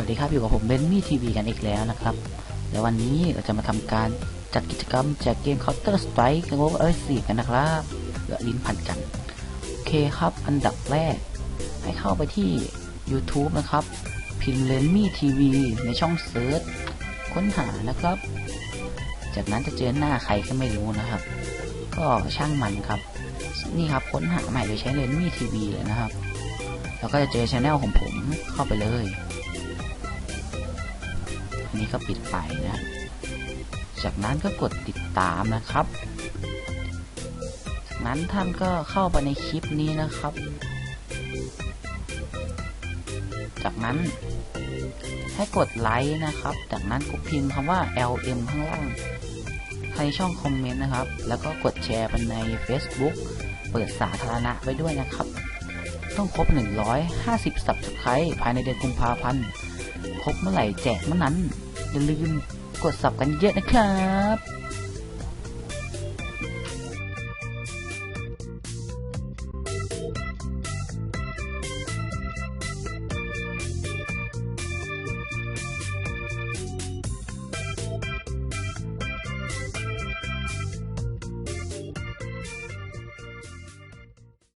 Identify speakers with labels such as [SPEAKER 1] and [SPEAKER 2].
[SPEAKER 1] วัสดีครับอยู่กับผมเบนมี่ทีวีกันอีกแล้วนะครับ และวันนี้เราจะมาทำการจัดกิจกรรมแจกเกม Counter Strike กับงบเอ้ยสี่กันนะครับเหลือลิ้นพันกัน โอเคครับอันดับแรก ให้เข้าไปที่ YouTube นะครับ พิมพ์เลนมี่ทีวีในช่องเซิร์ชค้นหานะครับ จากนั้นจะเจอหน้าใครก็ไม่รู้นะครับ ก็ช่างมันครับ นี่ครับค้นหาใหม่โดยใช้เลนมี่ทีวีเลยนะครับ แล้วก็จะเจอช anel ของผมเข้าไปเลย ก็ปิดไปนะ จากนั้นก็กดติดตามนะครับ จากนั้นท่านก็เข้าไปในคลิปนี้นะครับ จากนั้นให้กดไลค์นะครับ จากนั้นกดพิมพ์คำว่า LM ข้างล่างในช่องคอมเมนต์นะครับ แล้วก็กดแชร์ไปใน Facebook เปิดสาธารณะไว้ด้วยนะครับ ต้องครบ 150 Subscribe ภายในเดือนกุมภาพันธ์ ครบเมื่อไหร่แจกเมื่อนั้น อย่าลืมกดสับกันเยอะนะครับ